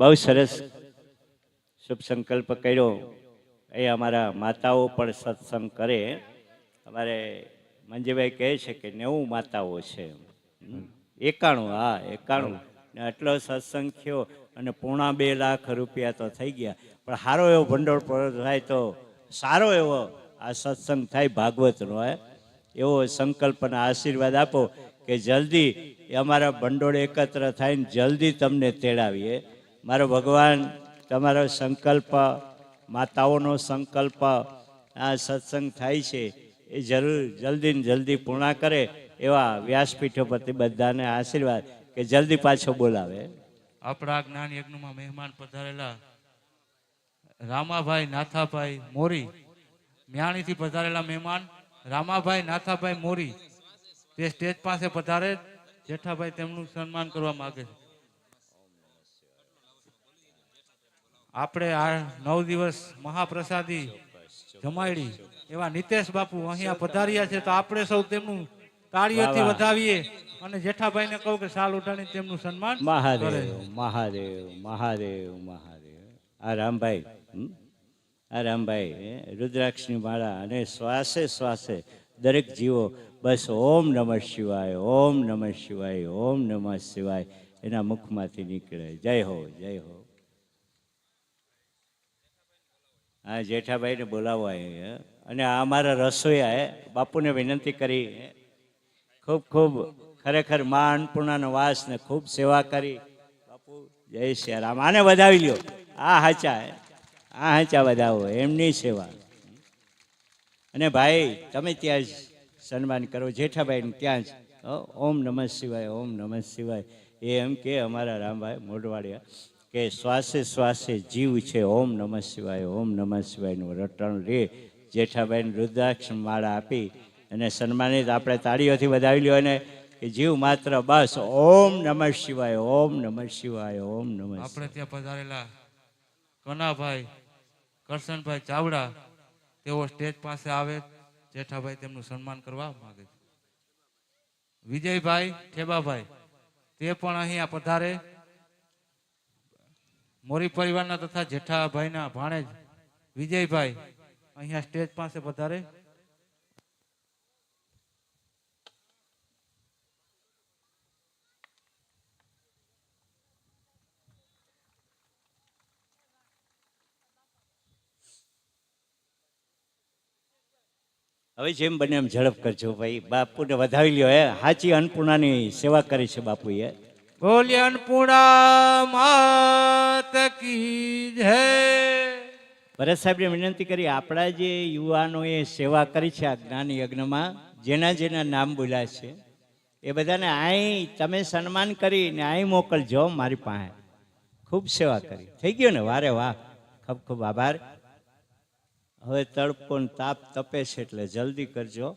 બહુ સરસ શુભ સંકલ્પ કર્યો. એ અમારા માતાઓ પણ સત્સંગ કરે. અમારે મંજીભાઈ કહે છે કે નેવું માતાઓ છે. એકાણું, હા, એકાણું. ને આટલો સત્સંગ થયો અને પૂણા બે લાખ રૂપિયા તો થઈ ગયા. પણ સારો એવો ભંડોળ પર થાય તો સારો એવો આ સત્સંગ થાય ભાગવતનો, હે. એવો સંકલ્પને આશીર્વાદ આપો કે જલ્દી અમારા ભંડોળ એકત્ર થાય ને જલ્દી તમને તેડાવીએ. મારો ભગવાન, તમારો સંકલ્પ, માતાઓનો સંકલ્પ, આ સત્સંગ થાય છે, એ જરૂર જલ્દી જલ્દી પૂર્ણ કરે એવા વ્યાસપીઠો પરથી બધાને આશીર્વાદ કે જલ્દી પાછો બોલાવે. આપણા જ્ઞાન યજ્ઞમાં મહેમાન પધારેલા રામાભાઈ નાથાભાઈ મોરી, મ્યાણીથી પધારેલા મહેમાન રામાભાઈ નાથાભાઈ મોરી, તે સ્ટેજ પાસે પધારે, જેઠાભાઈ તેમનું સન્માન કરવા માગે છે. આપણે આ નવ દિવસ મહાપ્રસાદી જમાડી. એવા નિતેશ બાપુ અહીંયા પધાર્યા છે તો આપણે સૌ તેમનું તાળીઓથી. વધાવીએ અને જેઠાભાઈને કહું કે સાલ ઉઠાણી તેમનું સન્માન મહાદેવ મહાદેવ મહાદેવ મહાદેવ. આ રામભાઈ? આ રામભાઈ રુદ્રાક્ષની માળા અને શ્વાસે શ્વાસે દરેક જીવો બસ ઓમ નમઃ શિવાય ઓમ નમઃ શિવાય ઓમ નમઃ શિવાય એના મુખમાંથી નીકળે. જય હો જય હો. હા જેઠાભાઈને બોલાવો અહીં, અને આ અમારા રસોઈયા હે. બાપુને વિનંતી કરી. ખૂબ ખૂબ ખરેખર મા અન્નપૂર્ણાનો વાસ ને ખૂબ સેવા કરી. બાપુ જય શ્રી રામ. આને વધાવી લ્યો. આ હાચા. આ હાચા વધાવો એમની સેવા. અને ભાઈ તમે ત્યાં જ સન્માન કરો. જેઠાભાઈને ત્યાં જ. ઓમ નમઃ શિવાય ઓમ નમઃ શિવાય. એ એમ કે અમારા રામભાઈ મોઢવાડિયા. કે શ્વાસે શ્વાસે જીવ છે. ઓમ નમઃ શિવાય, ઓમ નમઃ શિવાયનું રટણ રે. જેઠાભાઈને રુદ્રાક્ષ માળા આપી અને સન્માનિત આપણે તાળીઓથી વધાવી લ્યો અને કે જીવ માત્ર બસ. ઓમ નમઃ શિવાય, ઓમ નમઃ શિવાય, ઓમ નમઃ આપણે ત્યાં પધારેલા કનાભાઈ, કરશનભાઈ ચાવડા તેઓ સ્ટેજ પાસે આવે, જેઠાભાઈ તેમનું સન્માન કરવા માંગે છે. વિજયભાઈ ઠેબાભાઈ, તે પણ અહીંયા પધારે. મોરી પરિવારના તથા જેઠાભાઈના ભાણેજ વિજયભાઈ અહીંયા સ્ટેજ પાસે પધારે. હવે જેમ બને એમ ઝડપ કરજો ભાઈ. બાપુને વધાવી લ્યો હે. સાચી અન્નપૂર્ણાની સેવા કરી છે બાપુએ. બોલ્ય અન્નપૂર્ણા માત કી જય. ભરત સાહેબને વિનંતી કરી, આપણા જે યુવાનોએ સેવા કરી છે આ જ્ઞાન યજ્ઞમાં, જેના જેના નામ બોલ્યા છે, એ બધાને અહીં તમે સન્માન કરીને અહીં મોકલજો મારી પાસે. ખૂબ સેવા કરી. થઈ ગયો ને? વારે વાહ. ખૂબ ખૂબ આભાર. હવે તડકો તાપ તપે છે એટલે જલ્દી કરજો.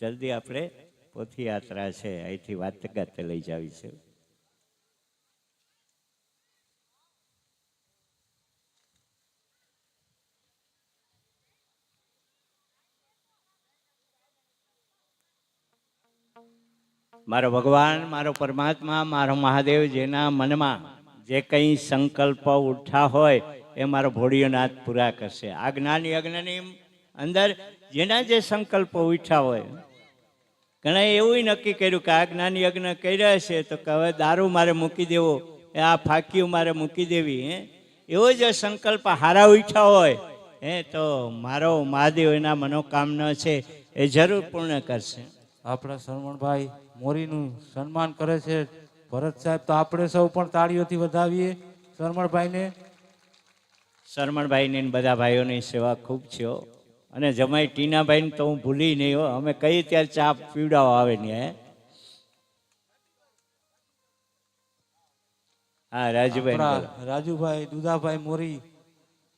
જલ્દી આપણે પોથી યાત્રા છે. અહીંથી વાત ગાતે લઈ જાવી છે. મારો ભગવાન, મારો પરમાત્મા, મારો મહાદેવ જેના મનમાં જે કંઈ સંકલ્પ ઉઠા હોય એ મારો ભોળિયોનાથ પૂરા કરશે. આ જ્ઞાન યજ્ઞની અંદર જેના જે સંકલ્પ ઉઠ્યા હોય ઘણા એવું નક્કી કર્યું કે આ જ્ઞાન યજ્ઞ કર્યા છે તો કે હવે દારૂ મારે મૂકી દેવો, એ આ ફાંકીઓ મારે મૂકી દેવી, હે? એવો જે સંકલ્પ હારા ઉઠ્યા હોય, હે? તો મારો મહાદેવ એના મનોકામના છે એ જરૂર પૂર્ણ કરશે. આપણા શરવણભાઈ મોરીનું સન્માન કરે છે. ભરત સાહેબ તો આપણે સૌ પણ તાળીઓથી વધાવીએ. શરમણભાઈને. શરમણભાઈની બધા ભાઈઓની સેવા ખૂબ છે અને જમાઈ ટીનાભાઈને તો હું ભૂલી નહીં હો. અમે કઈ ત્યારે ચા પીવડાવો આવે ને હે? રાજુભાઈ રાજુભાઈ દુધાભાઈ મોરી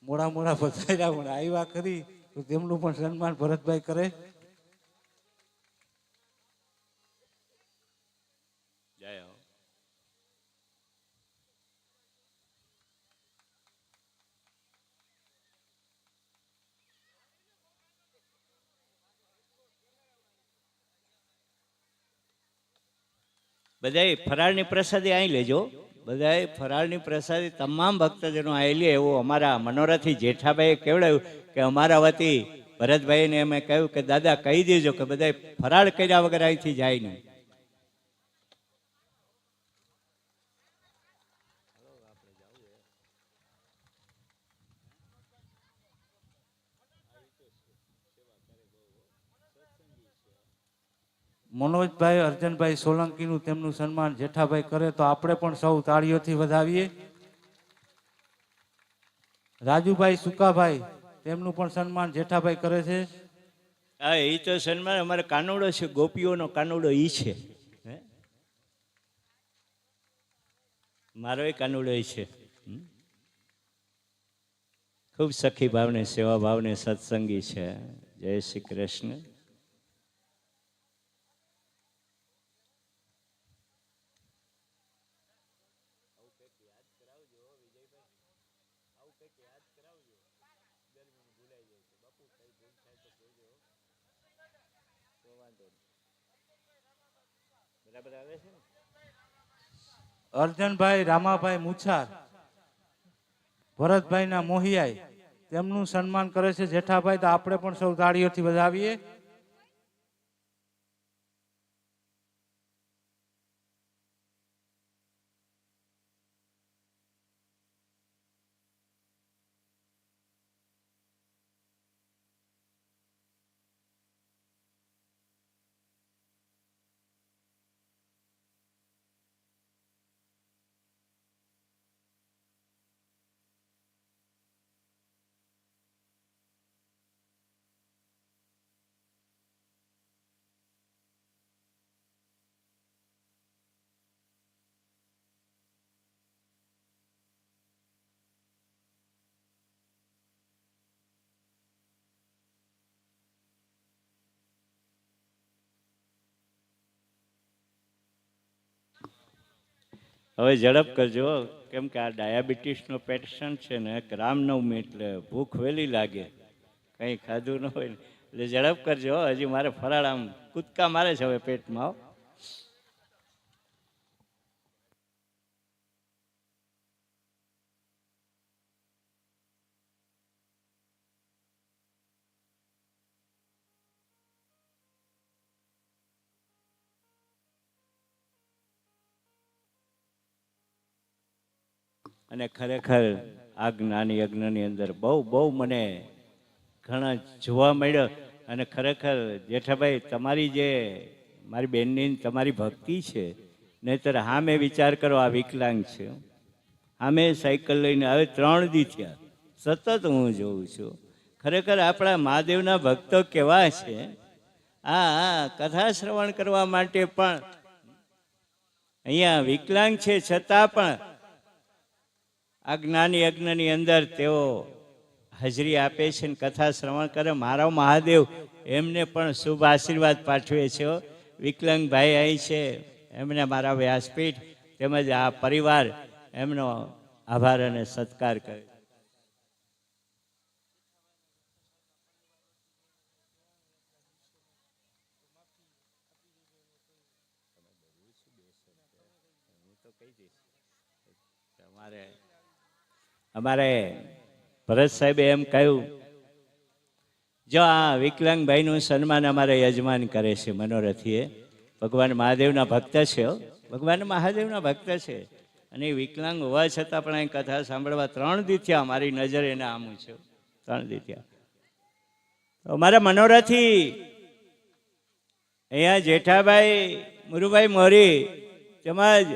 મોડા મોડા પધાર્યા પણ આવ્યા તો તેમનું પણ સન્માન ભરતભાઈ કરે. બધાય ફરાળની પ્રસાદી અહીં લેજો. બધાએ ફરાળની પ્રસાદી તમામ ભક્તજનો આવેલી એવું અમારા મનોરથી જેઠાભાઈએ કેવડાવ્યું કે અમારા વતી ભરતભાઈને અમે કહ્યું કે, દાદા, કહી દેજો કે બધાએ ફરાળ કર્યા વગર અહીંથી જાય નહીં. મનોજભાઈ, અર્જનભાઈ સોલંકીનું તેમનું સન્માન જેઠાભાઈ કરે તો આપણે પણ સૌ તાળીઓથી વધાવીએ. રાજુભાઈ સુકાભાઈ તેમનું પણ સન્માન જેઠાભાઈ કરે છે. હા, એ તો સન્માન અમારે કાનુડો છે, ગોપીઓનો કાનુડો ઈ છે? મારો એ કાનુડો ઈ છે? ખૂબ સખી ભાવને સેવા ભાવને સત્સંગી છે. જય શ્રી કૃષ્ણ. અર્જનભાઈ, રામાભાઈ મુછાર, ભરતભાઈના મોહિયાઈ, તેમનું સન્માન કરે છે જેઠાભાઈ, તો આપણે પણ સૌ તાળીઓથી વધાવીએ. હવે ઝડપ કરજો. કેમ કે આ ડાયાબિટીસનો પેશન્ટ છે ને રામનવમી એટલે ભૂખ વહેલી લાગે. કંઈ ખાધું ન હોય એટલે ઝડપ કરજો. હજી મારે ફરાળ આમ કૂદકા મારે છે હવે પેટમાં અને ખરેખર આ જ્ઞાન યજ્ઞની અંદર બહુ બહુ મને ઘણા જોવા મળ્યો અને ખરેખર જેઠાભાઈ, તમારી જે મારી બેનની તમારી ભક્તિ છે, નહીતર હા મેં વિચાર કરો આ વિકલાંગ છે. હા મેં સાયકલ લઈને હવે ત્રણ દી થયા. સતત હું જોઉં છું. ખરેખર આપણા મહાદેવના ભક્તો કેવા છે? આ કથા શ્રવણ કરવા માટે પણ અહીંયા વિકલાંગ છે, છતાં પણ આ જ્ઞાન યજ્ઞની અંદર તેઓ હાજરી આપે છે ને કથા શ્રવણ કરે. મારો મહાદેવ એમને પણ શુભ આશીર્વાદ પાઠવે છે વિકલંગભાઈ અહીં છે, એમને મારા વ્યાસપીઠ તેમજ આ પરિવાર એમનો આભાર અને સત્કાર કરે તમારે અમારે ભરત સાહેબે એમ કહ્યું, જો આ વિકલાંગભાઈનું સન્માન અમારે યજમાન કરે છે મનોરથીએ, ભગવાન મહાદેવના ભક્ત છે. ભગવાન મહાદેવના ભક્ત છે. અને વિકલાંગ હોવા છતાં પણ એ કથા સાંભળવા ત્રણ દીથ્યા મારી નજર એને આમું છે ત્રણ દીથ્યા અમારા મનોરથી અહીંયા જેઠાભાઈ, મુરુભાઈ મોરી, તેમજ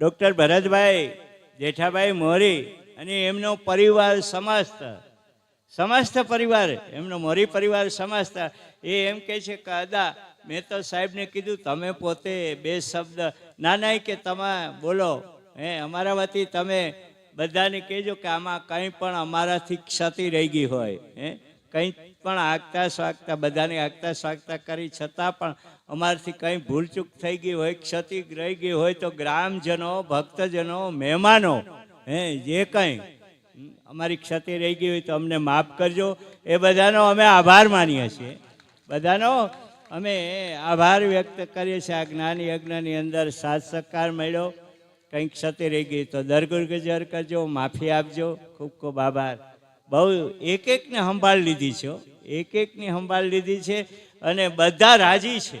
ડૉક્ટર ભરતભાઈ, જેઠાભાઈ મોરી અને એમનો પરિવાર સમસ્ત. સમસ્ત પરિવાર, એમનો મોરી પરિવાર સમસ્ત. એ એમ કહે છે કે અદા મેં તો સાહેબને કીધું, તમે પોતે બે શબ્દ ના ના કે તમે બોલો. હે અમારા વતી તમે બધાને કહેજો કે આમાં કંઈ પણ અમારાથી ક્ષતિ રહી ગઈ હોય. હે, કંઈ પણ આગતા સ્વાગતા, બધાને આગતા સ્વાગતા કરી, છતાં પણ અમારાથી કંઈ ભૂલચૂક થઈ ગઈ હોય, ક્ષતિ રહી ગઈ હોય તો ગ્રામજનો, ભક્તજનો, મહેમાનો હે, જે કંઈ. અમારી ક્ષતિ રહી ગઈ હોય તો અમને માફ કરજો. એ બધાનો અમે આભાર માનીએ છીએ. બધાનો અમે આભાર વ્યક્ત કરીએ છીએ. આ જ્ઞાન યજ્ઞની અંદર સાથ સહકાર મળ્યો. કંઈક ક્ષતિ રહી ગઈ તો દરગુર ગુજર કરજો, માફી આપજો. ખૂબ ખૂબ આભાર. બહુ એક એકને સંભાળ લીધી છે એક એકની સંભાળ લીધી છે અને બધા રાજી છે.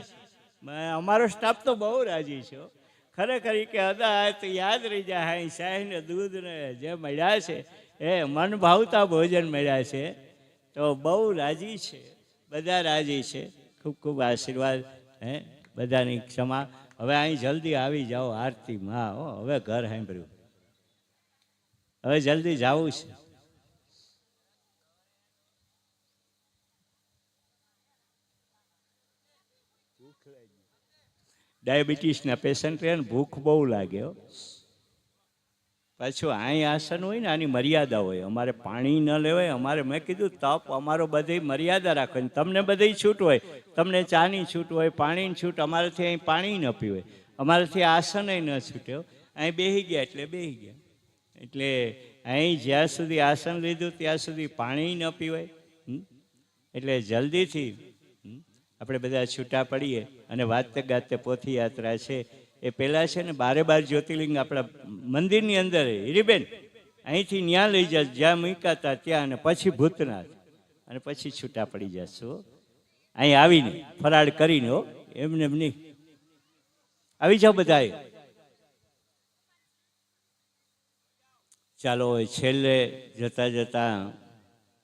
અમારો સ્ટાફ તો બહુ રાજી છે. ખરેખર કે અદા આ તો યાદ રહી જાય અહીં શાહીને ને દૂધ જે મળ્યા છે, એ મન ભાવતા ભોજન મળ્યા છે. તો બહુ રાજી છે, બધા રાજી છે. ખૂબ ખૂબ આશીર્વાદ, હે, બધાની ક્ષમા. હવે અહીં જલ્દી આવી જાઓ આરતીમાં, હો, હવે ઘર સાંભળ્યું. હવે જલ્દી જવું છે. ડાયાબિટીસના પેશન્ટ રહે ને ભૂખ બહુ લાગે હો. પાછું અહીં આસન હોય ને આની મર્યાદા હોય. અમારે પાણી ન લેવાય, અમારે મેં કીધું તપ, અમારો બધી મર્યાદા રાખો તમને બધી છૂટ હોય. તમને ચાની છૂટ હોય, પાણીની છૂટ, અમારાથી અહીં પાણી ન પીવાય. અમારાથી આસન ન છૂટ્યો અહીં બેહી ગયા એટલે બેહી ગયા. એટલે અહીં જ્યાં સુધી આસન લીધું ત્યાં સુધી પાણી ન પીવાય? એટલે જલ્દીથી? આપણે બધા છૂટા પડીએ અને વાતે ગાતે પોથી યાત્રા છે. એ પહેલાં છે ને બારે બાર જ્યોતિર્લિંગ આપણા મંદિરની અંદર હીરીબેન, અહીંથી ન્યા લઈ જશ જ્યાં મૂકાતા ત્યાં અને પછી ભૂતનાથ. અને પછી છૂટા પડી જશો. અહીં આવીને ફરાળ કરીને હો. એમને એમ નહીં. આવી જાઓ બધાએ ચાલો છેલ્લે જતા જતા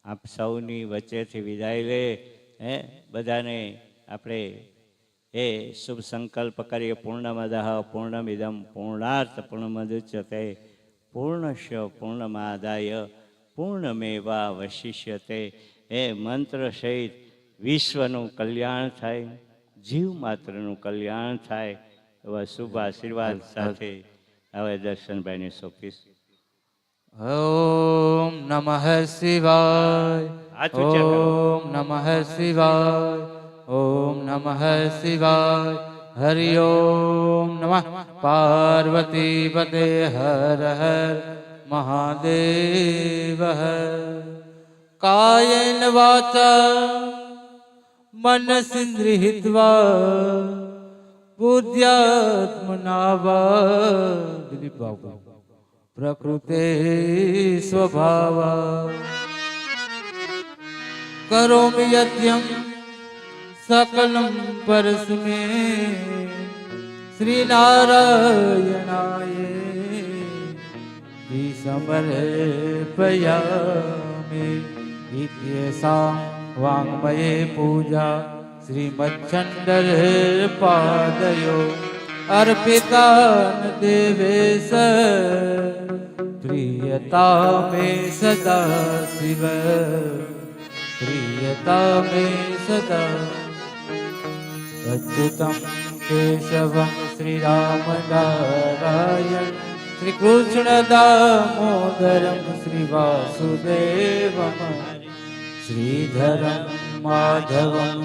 આપ સૌની વચ્ચેથી વિદાય લે. હે? બધાને આપણે એ શુભ સંકલ્પ કરીએ. પૂર્ણમદઃ પૂર્ણમિદમ પૂર્ણાર્થ પૂર્ણમદુચ્યતે. પૂર્ણશ પૂર્ણમાદાય પૂર્ણમેવા વશિષ્યતે. એ મંત્ર સહિત વિશ્વનું કલ્યાણ થાય, જીવ માત્રનું કલ્યાણ થાય. એવા શુભ આશીર્વાદ સાથે હવે દર્શનભાઈને સોંપીશ. ઓમ નમઃ શિવાય. ઓમ નમઃ શિવાય, ઓમ નમઃ શિવાય, હરિ ઓમ નમઃ. પાર્વતી પતે હર હર, મહાદેવ કાયન વાચા મનસિન્દ્રિહિત્વા બુદ્ધ્યાત્મના દિલીપ બાબુ પ્રકૃતે સ્વભાવ. કરોમિ યજ્ઞમ સકલમ પરસ્મે શ્રી નારાયણાય સમર્પયામિ ઇત્યેષાં વાંગમયે પૂજા શ્રીમચ્છંડરપાદયો અર્પિતાન દેવેશ પ્રિયતા મે સદા શિવ પ્રિયતા મે સદા અચ્યુતમ કેશવમ શ્રીરામ નારાયણ શ્રી કૃષ્ણ દામોદરમ શ્રી વાસુદેવમ શ્રીધરમ માધવમ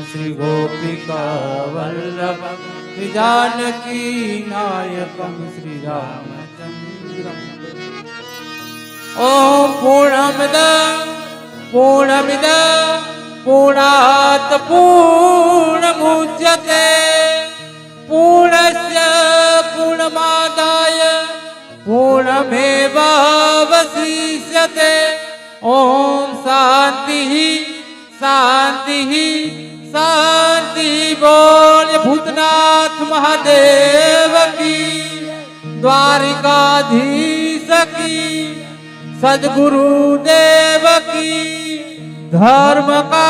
શ્રી ગોપિકા વલ્લભમ શ્રી જાનકી નાયકમ શ્રી રામચંદ્રમ ઓમ પૂર્ણમિદ પૂર્ણમિદ પૂર્ણાત પૂર્ણમુચ્યતે પૂર્ણસ્ય પૂર્ણમાદાય પૂર્ણમેવાવશિષ્યતે ઓમ શાંતિ શાંતિ धर्म का।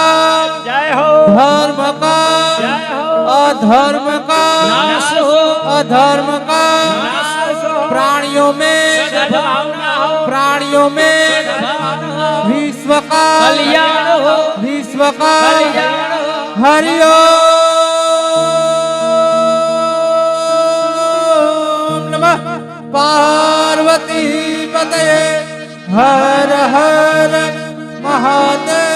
जय हो। धर्म का। जय हो। अधर्म का। नाश हो। अधर्म का। नाश हो। प्राणियों में। सद्भावना हो। प्राणियों में। विश्व का। कल्याण हो। विश्व का। कल्याण हो। हरिओ नमः। पार्वती पते हर हर महादेव।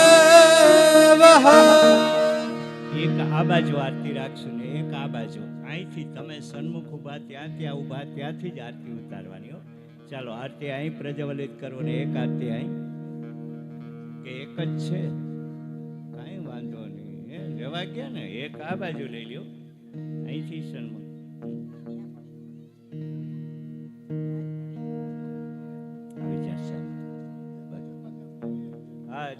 એક આ બાજુ આરતી રાખશું ને, એક આ બાજુ અહીંથી તમે સન્મુખ ઊભા ત્યાં ત્યાં ઊભા, ત્યાંથી જ આરતી ઉતારવાની હો. ચાલો, આરતી અહીં પ્રજ્વલિત કરો ને, એક આરતી અહીં. કે એક જ છે? કાંઈ વાંધો નહીં એ રહેવા ગયા ને, એક આ બાજુ લઈ લ્યો. અહીંથી સન્મુખ.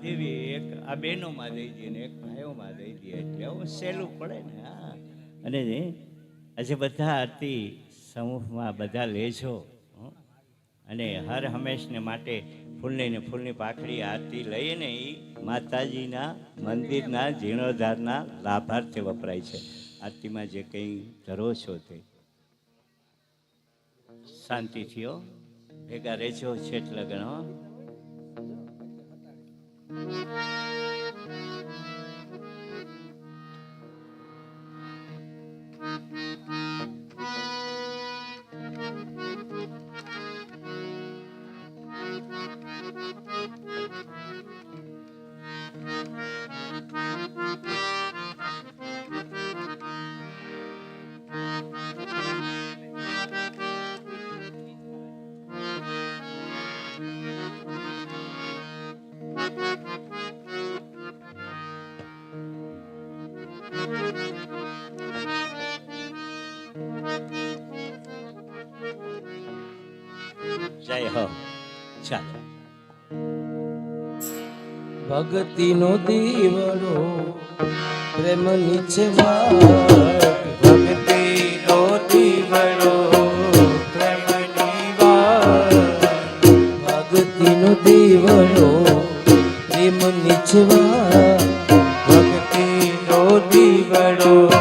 દેવી, એક આ બહેનોમાં દઈ દઈએ ને, એક માં દઈ દે એટલે હવે સહેલું પડે ને, હા. અને આજે બધા આરતી સમૂહમાં બધા લેજો અને હર હંમેશને માટે ફૂલની ને ફૂલની પાખડી આરતી લઈને એ માતાજીના મંદિરના જીર્ણોદ્ધારના લાભાર્થે વપરાય છે. આરતીમાં જે કંઈ ધરો છો તે. શાંતિ થયો? ભેગા રહેજો, છેટ લગ્ન Thank you. જાય હ ચાલ. ભક્તિનો દીવડો, પ્રેમ નીચે ભક્તિનો દીવડો પ્રેમ ભક્તિનો દીવડો, પ્રેમ નીચવા ભક્તિનો દીવડો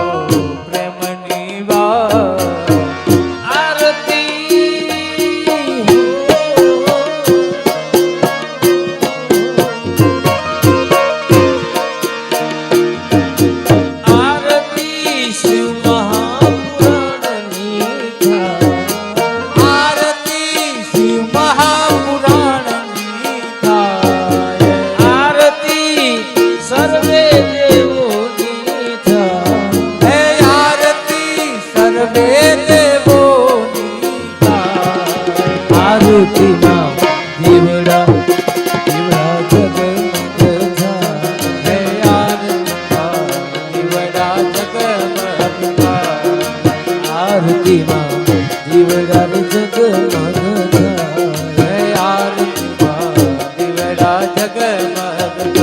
Mother.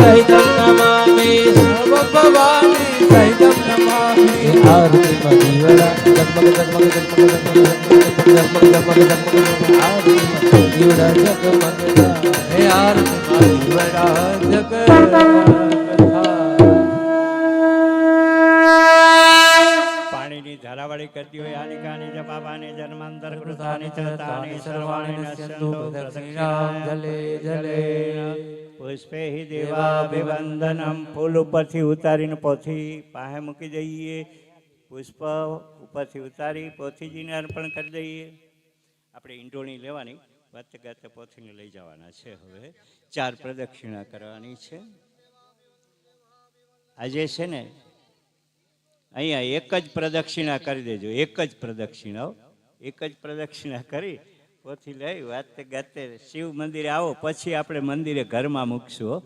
સહિતમ નમામિ સર્વ ભવાની સહિતમ નમામિ આરતી મધીવરા જગમગ જગમગ જગમગ જગમગ જગમગ જગમગ આરતી મધીવરા જગમગ હે આરતી મધીવરા જગમગ પાપાની જન્માંતર કૃતાની ચ તાની સર્વાણી નશ્યંતુ પ્રદક્ષિણામ જલે જલે પુષ્પે હિ દેવાભિવંદનમ ફૂલ ઉપરથી ઉતારીને પોથી પાસે મૂકી દઈએ પુષ્પ ઉપરથી ઉતારી પોથીજીને અર્પણ કરી દઈએ। આપણે ઈંડોણી લેવાની વાતે ગાતે પોથીને લઈ જવાના છે હવે। ચાર પ્રદક્ષિણા કરવાની છે। આજે છે ને અહીંયા એક જ પ્રદક્ષિણા કરી દેજો, એક જ પ્રદક્ષિણાઓ એક જ પ્રદક્ષિણા કરી, પોથી લઈ વાતે ગાતે શિવ મંદિરે આવો, પછી આપણે મંદિરે ઘરમાં મૂકશું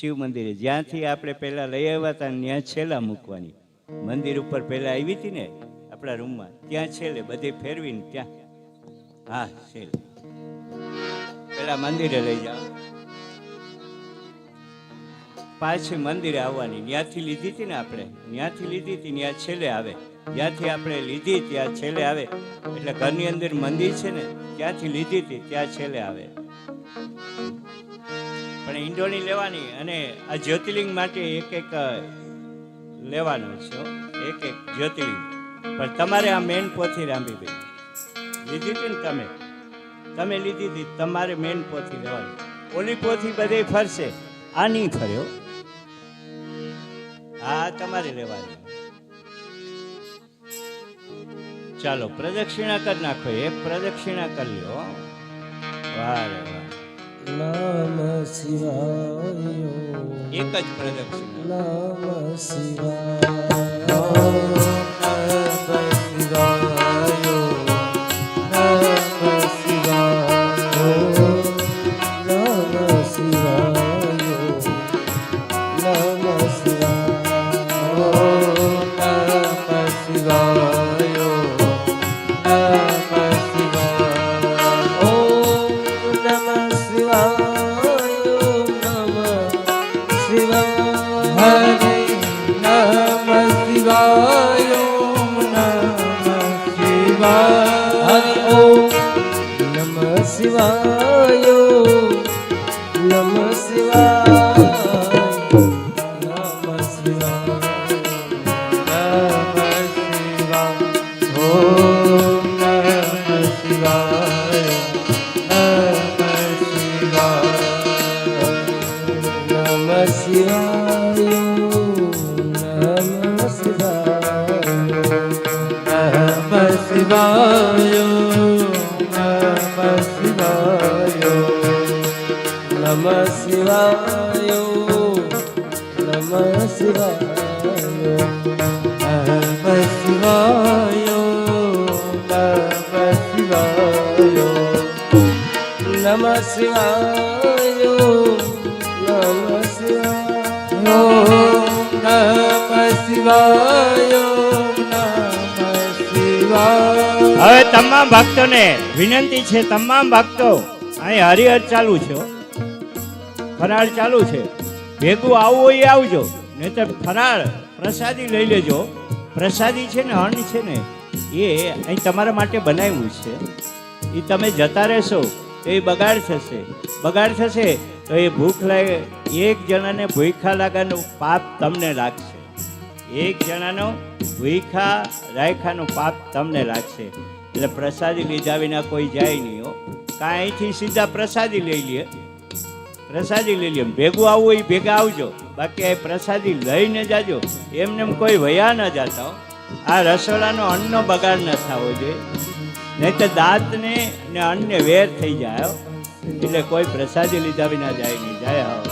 શિવ મંદિરે જ્યાંથી આપણે પહેલાં લઈ આવ્યા હતા ત્યાં છેલ્લા મૂકવાની. મંદિર ઉપર પહેલાં આવી હતી ને આપણા રૂમમાં, ત્યાં છેલ્લે બધે ફેરવીને ત્યાં. હા, છેલ્લે. પહેલાં મંદિરે લઈ જાઓ. પાછી મંદિરે આવવાની. ત્યાંથી લીધી હતી ને આપણે? ત્યાંથી લીધી હતી ત્યાં છેલ્લે આવે. જ્યાંથી આપણે લીધી, ત્યાં છેલ્લે આવે. એટલે ઘરની અંદર મંદિર છે ને, ત્યાંથી લીધી હતી, ત્યાં છેલ્લે આવે. પણ ઈંડોણી લેવાની અને આ જ્યોતિર્લિંગ માટે એક એક લેવાનો છે એક એક જ્યોતિર્લિંગ. પણ તમારે આ મેન પોથી રાંભીભાઈ લીધી હતી ને તમે? તમે લીધી હતી, તમારે મેન પોથી લેવાની. ઓલી પોથી બધે ફરશે. આ નહીં ફર્યો હા, તમારે લેવાની ચાલો, પ્રદક્ષિણા કરી નાખો, એક પ્રદક્ષિણા કરી નામ વાહ નમ શિવાય એક જ પ્રદક્ષિણા નામ શિવાય love. હવે તમામ ભક્તોને વિનંતી છે, તમામ ભક્તો, અહીં હરિહર ચાલુ છે ફરાળ ચાલુ છે. ભેગું આવવું હોય એ આવજો, નહીતર ફરાળ પ્રસાદી લઈ લેજો. પ્રસાદી છે ને અન્ન છે ને, એ અહીં તમારા માટે બનાવ્યું છે. એ તમે જતા રહેશો, તો એ બગાડ થશે. બગાડ થશે તો એ ભૂખ લાગે, એક જણાને ભૂખા લાગવાનું પાપ તમને લાગશે. એક જણાનો ભૂખા રાયખાનું પાપ તમને લાગશે. એટલે પ્રસાદી લીધા વિના કોઈ જાય નહીં હો. કાંઈ અહીંથી સીધા પ્રસાદી લઈ લે. પ્રસાદી લઈ લઈએ ભેગું આવવું એ ભેગા આવજો. બાકી એ પ્રસાદી લઈને જાજો. એમને કોઈ વયા ન જાતા હો. આ રસોડાનો અન્નનો બગાડ ન થવો જોઈએ. નહીં તો દાંતને ને અન્નને વેર થઈ જાય એટલે કોઈ પ્રસાદી લીધા વિના જાય નહીં. જાય આવો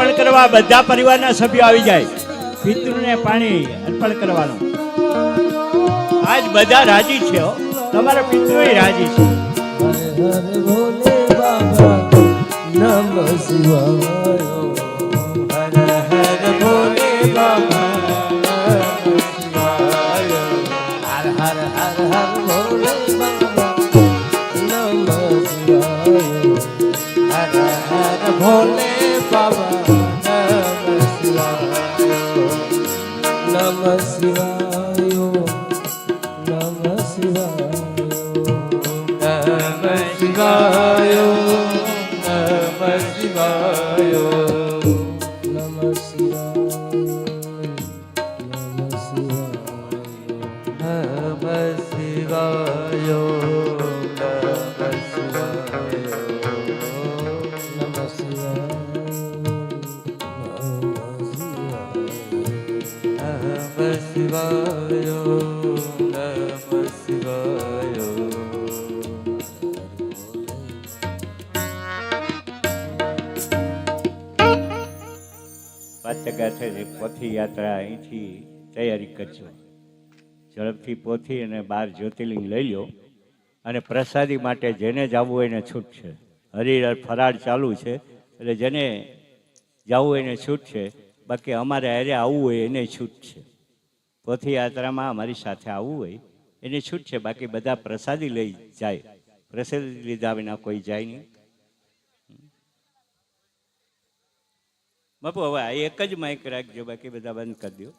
અર્પણ કરવા બધા પરિવારના સભ્યો આવી જાય પિતૃને પાણી અર્પણ કરવાનું આજ બધા રાજી છે તમારા પિતૃ રાજી છે નમ Shiva. પાચગાંઠે પોથી યાત્રા અહીંથી તૈયારી કરજો. ઝડપથી પોથી અને બાર જ્યોતિર્લિંગ લઈ લો અને પ્રસાદી માટે જેને જવું હોય એને છૂટ છે હરિહર ફરાળ ચાલુ છે, એટલે જેને જવું એને છૂટ છે બાકી અમારે હારે આવવું હોય એને છૂટ છે પોથી યાત્રામાં અમારી સાથે આવવું હોય એને છૂટ છે બાકી બધા પ્રસાદી લઈ જાય. પ્રસાદી લીધા વિના કોઈ જાય નહીં. બાપુ, હવે આ એક જ માઇક રાખજો, બાકી બધા બંધ કરી દો.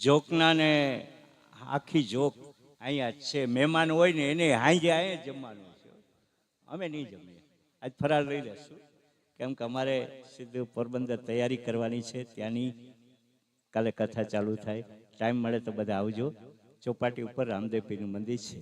જોકના ને આખી જોક અહીંયા છે. મહેમાન હોય ને એને હાંજે અહીંયા જમવાનું છે. અમે નહીં જમીએ. આજ ફરાર લઈ લેશું. કેમ કે અમારે સીધું પોરબંદર તૈયારી કરવાની છે. ત્યાંની કાલે કથા ચાલુ થાય. ટાઈમ મળે તો બધા આવજો. ચોપાટી ઉપર રામદેવ પીરનું મંદિર છે.